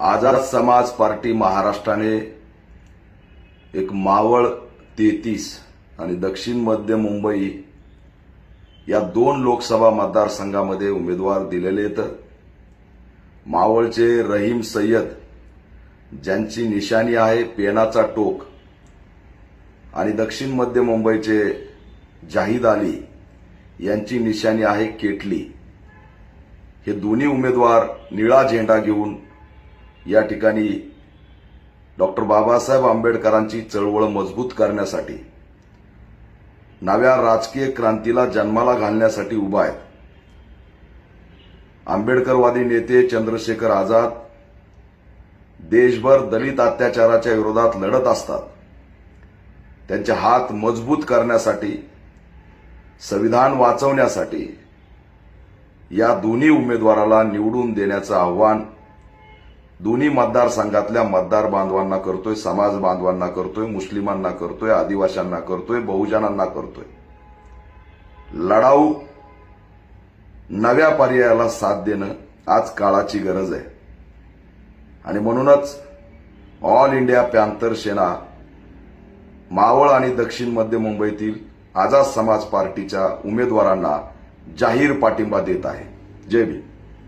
आझाद समाज पार्टी महाराष्ट्राने एक मावळ तेहतीस आणि दक्षिण मध्य मुंबई या दोन लोकसभा मतदारसंघामध्ये उमेदवार दिलेले आहेत. मावळचे रहीम सय्यद ज्यांची निशाणी आहे पेनाचा टोक आणि दक्षिण मध्य मुंबईचे जाहीद अली यांची निशाणी आहे केटली. हे दोन्ही उमेदवार निळा झेंडा घेऊन या ठिकाणी डॉक्टर बाबासाहेब आंबेडकरांची चळवळ मजबूत करण्यासाठी नव्या राजकीय क्रांतीला जन्माला घालण्यासाठी उभा आहेत. आंबेडकरवादी नेते चंद्रशेखर आझाद देशभर दलित अत्याचाराच्या विरोधात लढत असतात. त्यांचे हात मजबूत करण्यासाठी संविधान वाचवण्यासाठी या दोन्ही उमेदवाराला निवडून देण्याचं आव्हान दोन्ही मतदारसंघातल्या मतदार बांधवांना करतोय समाज बांधवांना करतोय मुस्लिमांना करतोय आदिवासींना करतोय बहुजनांना करतोय. लढाऊ नव्या पर्यायाला साथ देणं आज काळाची गरज आहे. आणि म्हणूनच all India panther Sena Maval आणि दक्षिण मध्य मुंबईतील आझाद समाज पार्टीच्या उमेदवारांना जाहीर पाठिंबा देत आहे. जय भीम.